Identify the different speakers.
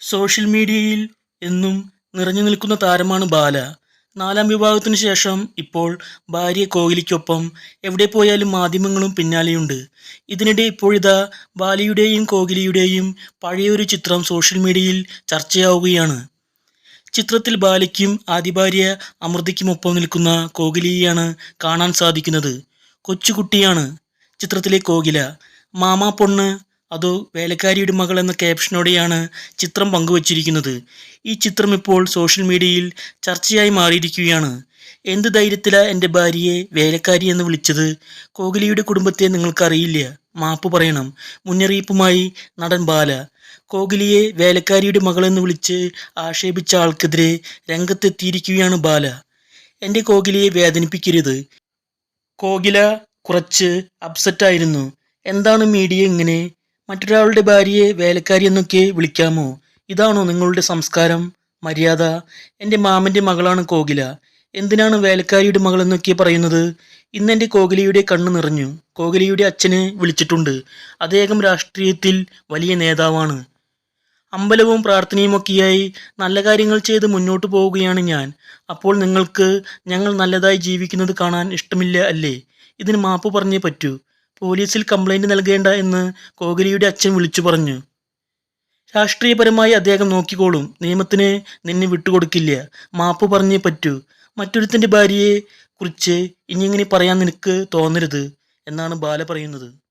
Speaker 1: Social മീഡിയയിൽ എന്നും നിറഞ്ഞു നിൽക്കുന്ന താരമാണ് ബാല. നാലാം വിവാഹത്തിനു ശേഷം ഇപ്പോൾ ഭാര്യ കോഹ്ലിക്കൊപ്പം എവിടെ പോയാലും മാധ്യമങ്ങളും പിന്നാലെയുണ്ട്. ഇതിനിടെ ഇപ്പോഴിതാ ബാലയുടെയും കോഹ്ലിയുടെയും പഴയൊരു ചിത്രം സോഷ്യൽ മീഡിയയിൽ ചർച്ചയാവുകയാണ്. ചിത്രത്തിൽ ബാലയ്ക്കും ആദ്യ ഭാര്യ അമൃതയ്ക്കുമൊപ്പം നിൽക്കുന്ന കോഹ്ലിയെയാണ് കാണാൻ സാധിക്കുന്നത്. കൊച്ചുകുട്ടിയാണ് ചിത്രത്തിലെ കോകില മാമാ പൊണ്ണ് അതോ വേലക്കാരിയുടെ മകൾ എന്ന ക്യാപ്ഷനോടെയാണ് ചിത്രം പങ്കുവച്ചിരിക്കുന്നത്. ഈ ചിത്രം ഇപ്പോൾ സോഷ്യൽ മീഡിയയിൽ ചർച്ചയായി മാറിയിരിക്കുകയാണ്. എന്ത് ധൈര്യത്തിലാണ് എന്റെ ഭാര്യയെ വേലക്കാരി എന്ന് വിളിച്ചത്? കോഹ്ലിയുടെ കുടുംബത്തെ നിങ്ങൾക്കറിയില്ല. മാപ്പ് പറയണം. മുന്നറിയിപ്പുമായി നടൻ ബാല. കോഹ്ലിയെ വേലക്കാരിയുടെ മകളെന്ന് വിളിച്ച് ആക്ഷേപിച്ച ആൾക്കെതിരെ രംഗത്തെത്തിയിരിക്കുകയാണ് ബാല. എന്റെ കോഹ്ലിയെ വേദനിപ്പിക്കരുത്. കോകില കുറച്ച് അപ്സെറ്റായിരുന്നു എന്താണ് മീഡിയ ഇങ്ങനെ മറ്റൊരാളുടെ ഭാര്യയെ വേലക്കാരി എന്നൊക്കെ വിളിക്കാമോ? ഇതാണോ നിങ്ങളുടെ സംസ്കാരം? മര്യാദ. എന്റെ മാമന്റെ മകളാണ് കോകില. എന്തിനാണ് വേലക്കാരിയുടെ മകൾ എന്നൊക്കെ പറയുന്നത്? ഇന്ന് എന്റെ കോകിലയുടെ കണ്ണ് നിറഞ്ഞു. കോകിലയുടെ അച്ഛനെ വിളിച്ചിട്ടുണ്ട്. അദ്ദേഹം രാഷ്ട്രീയത്തിൽ വലിയ നേതാവാണ്. അമ്പലവും പ്രാർത്ഥനയുമൊക്കെയായി നല്ല കാര്യങ്ങൾ ചെയ്ത് മുന്നോട്ട് പോവുകയാണ് ഞാൻ. അപ്പോൾ നിങ്ങൾക്ക് ഞങ്ങൾ നല്ലതായി ജീവിക്കുന്നത് കാണാൻ ഇഷ്ടമില്ല അല്ലേ? ഇതിന് മാപ്പ് പറഞ്ഞേ പറ്റൂ. പോലീസിൽ കംപ്ലൈന്റ് നൽകേണ്ട എന്ന് കോഹ്ലിയുടെ അച്ഛൻ വിളിച്ചു പറഞ്ഞു. രാഷ്ട്രീയപരമായി അദ്ദേഹം നോക്കിക്കോളും. നിയമത്തിന് നിന്നെ വിട്ടുകൊടുക്കില്ല. മാപ്പ് പറഞ്ഞേ പറ്റൂ. മറ്റൊരുത്തിന്റെ ഭാര്യയെ കുറിച്ച് ഇനിയിങ്ങനെ പറയാൻ നിനക്ക് തോന്നരുത്? എന്നാണ് ബാല പറയുന്നത്.